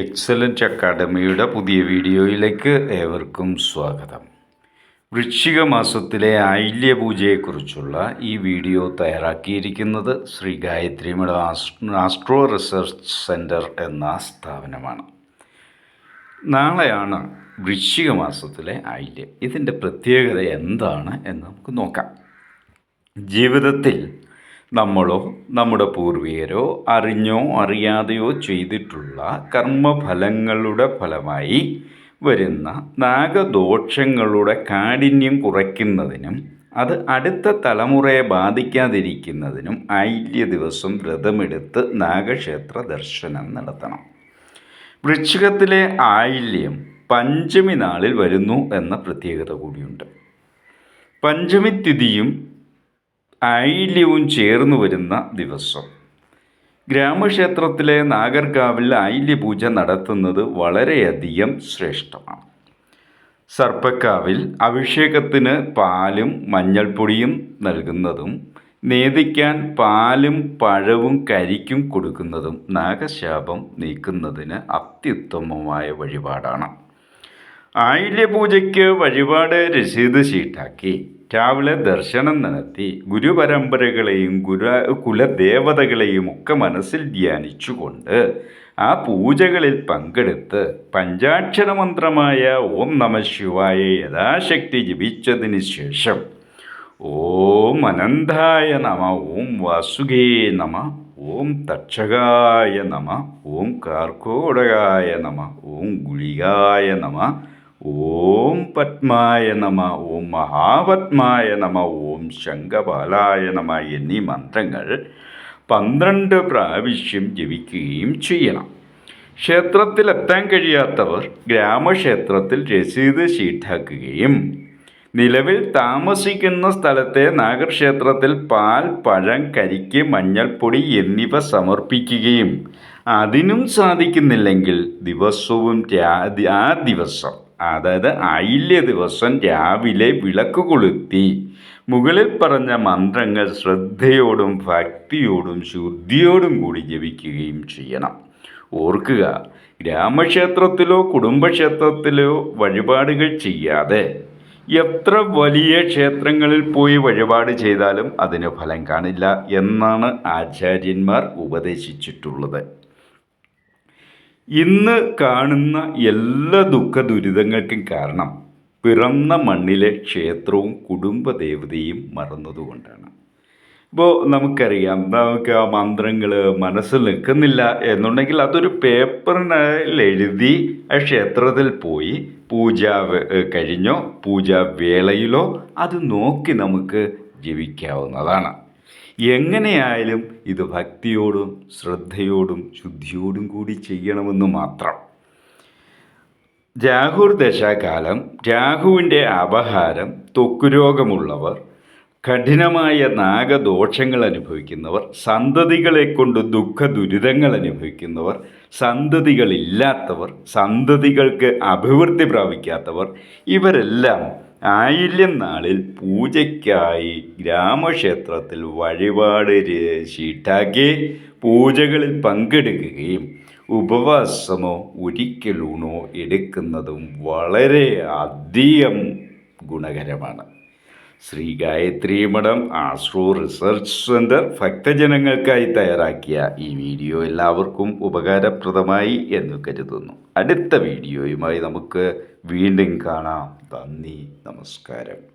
Excellent അക്കാഡമിയുടെ പുതിയ വീഡിയോയിലേക്ക് ഏവർക്കും സ്വാഗതം. വൃശ്ചിക മാസത്തിലെ ആയില്യ പൂജയെക്കുറിച്ചുള്ള ഈ വീഡിയോ തയ്യാറാക്കിയിരിക്കുന്നത് Shri Gayatri Math astro research centre എന്ന സ്ഥാപനമാണ്. നാളെയാണ് വൃശ്ചിക മാസത്തിലെ ആയില്യം. ഇതിന്റെ പ്രത്യേകത എന്താണ് എന്ന് നമുക്ക് നോക്കാം. ജീവിതത്തിൽ നമ്മളോ നമ്മുടെ പൂർവികരോ അറിഞ്ഞോ അറിയാതെയോ ചെയ്തിട്ടുള്ള കർമ്മഫലങ്ങളുടെ ഫലമായി വരുന്ന നാഗദോഷങ്ങളുടെ കാഠിന്യം കുറയ്ക്കുന്നതിനും അത് അടുത്ത തലമുറയെ ബാധിക്കാതിരിക്കുന്നതിനും ആയില്യ ദിവസം വ്രതമെടുത്ത് നാഗക്ഷേത്ര ദർശനം നടത്തണം. വൃശ്ചികത്തിലെ ആയില്യം പഞ്ചമി നാളിൽ വരുന്നു എന്ന പ്രത്യേകത കൂടിയുണ്ട്. പഞ്ചമി തിഥിയും ആയില്യവും ചേർന്ന് വരുന്ന ദിവസം. ഗ്രാമക്ഷേത്രത്തിലെ നാഗർകാവിൽ ഐല്യപൂജ പൂജ നടത്തുന്നത് വളരെയധികം ശ്രേഷ്ഠമാണ്. സർപ്പക്കാവിൽ അഭിഷേകത്തിന് പാലും മഞ്ഞൾപ്പൊടിയും നൽകുന്നതും നേദിക്കാൻ പാലും പഴവും കരിക്കും കൊടുക്കുന്നതും നാഗശാപം നീക്കുന്നതിന് അത്യുത്തമമായ വഴിപാടാണ്. ആയില്യപൂജയ്ക്ക് വഴിപാട് രസീത് ഷീട്ടാക്കി രാവിലെ ദർശനം നടത്തി ഗുരുപരമ്പരകളെയും ഗുരു കുലദേവതകളെയും ഒക്കെ മനസ്സിൽ ധ്യാനിച്ചുകൊണ്ട് ആ പൂജകളിൽ പങ്കെടുത്ത് പഞ്ചാക്ഷര മന്ത്രമായ ഓം നമ ശിവായ യഥാശക്തി ജപിച്ചതിന് ശേഷം ഓം അനന്തായ നമ ഓം വാസുകേ നമ ഓം തക്ഷകായ നമ ഓം കാർക്കോടകായ നമ ഓം ഗുളികായ നമ ഓം പത്മായ നമ ഓം മഹാപത്മായ നമ ഓം ശംഖപാലായ നമ എന്നീ മന്ത്രങ്ങൾ പന്ത്രണ്ട് പ്രാവശ്യം ജപിക്കുകയും ചെയ്യണം. ക്ഷേത്രത്തിലെത്താൻ കഴിയാത്തവർ ഗ്രാമക്ഷേത്രത്തിൽ രസീത് ഷീട്ടാക്കുകയും നിലവിൽ താമസിക്കുന്ന സ്ഥലത്തെ നാഗർക്ഷേത്രത്തിൽ പാൽ പഴം കരിക്ക് മഞ്ഞൾപ്പൊടി എന്നിവ സമർപ്പിക്കുകയും അതിനും സാധിക്കുന്നില്ലെങ്കിൽ ദിവസവും ആ ദിവസം അതായത് അയില്യ ദിവസം രാവിലെ വിളക്ക് കൊളുത്തി. മുകളിൽ പറഞ്ഞ മന്ത്രങ്ങൾ ശ്രദ്ധയോടും ഭക്തിയോടും ശുദ്ധിയോടും കൂടി ജപിക്കുകയും ചെയ്യണം. ഓർക്കുക ഗ്രാമക്ഷേത്രത്തിലോ കുടുംബക്ഷേത്രത്തിലോ വഴിപാടുകൾ ചെയ്യാതെ എത്ര വലിയ ക്ഷേത്രങ്ങളിൽ പോയി വഴിപാട് ചെയ്താലും അതിന് ഫലം കാണില്ല എന്നാണ് ആചാര്യന്മാർ ഉപദേശിച്ചിട്ടുള്ളത്. ഇന്ന് കാണുന്ന എല്ലാ ദുഃഖ ദുരിതങ്ങൾക്കും കാരണം പിറന്ന മണ്ണിലെ ക്ഷേത്രവും കുടുംബദേവതയും മറന്നതുകൊണ്ടാണ്. ഇപ്പോൾ നമുക്കറിയാം നമുക്ക് ആ മന്ത്രങ്ങൾ മനസ്സിൽ നിൽക്കുന്നില്ല എന്നുണ്ടെങ്കിൽ അതൊരു പേപ്പറിൽ എഴുതി ആ ക്ഷേത്രത്തിൽ പോയി പൂജ കഴിഞ്ഞോ പൂജാ വേളയിലോ അത് നോക്കി നമുക്ക് ജപിക്കാവുന്നതാണ് എങ്ങനെയായാലും ഇത് ഭക്തിയോടും ശ്രദ്ധയോടും ശുദ്ധിയോടും കൂടി ചെയ്യണമെന്ന് മാത്രം. രാഹുർ ദശാകാലം രാഹുവിന്റെ അപഹാരം ത്വക്കുരോഗമുള്ളവർ കഠിനമായ നാഗദോഷങ്ങൾ അനുഭവിക്കുന്നവർ സന്തതികളെ കൊണ്ട് ദുഃഖ ദുരിതങ്ങൾ അനുഭവിക്കുന്നവർ സന്തതികളില്ലാത്തവർ സന്തതികൾക്ക് അഭിവൃദ്ധി പ്രാപിക്കാത്തവർ ഇവരെല്ലാം ആയില്യം നാളിൽ പൂജയ്ക്കായി ഗ്രാമക്ഷേത്രത്തിൽ വഴിപാട് ശീട്ടാക്കി പൂജകളിൽ പങ്കെടുക്കുകയും ഉപവാസമോ ഒരിക്കലൂണോ എടുക്കുന്നതും വളരെ അധികം ഗുണകരമാണ്. ശ്രീ ഗായത്രി മഠം ആശ്രൂ റിസർച്ച് സെന്റർ ഭക്തജനങ്ങൾക്കായി തയ്യാറാക്കിയ ഈ വീഡിയോ എല്ലാവർക്കും ഉപകാരപ്രദമായി എന്ന് കരുതുന്നു. അടുത്ത വീഡിയോയുമായി നമുക്ക് വീണ്ടും കാണാം. നന്ദി നമസ്കാരം.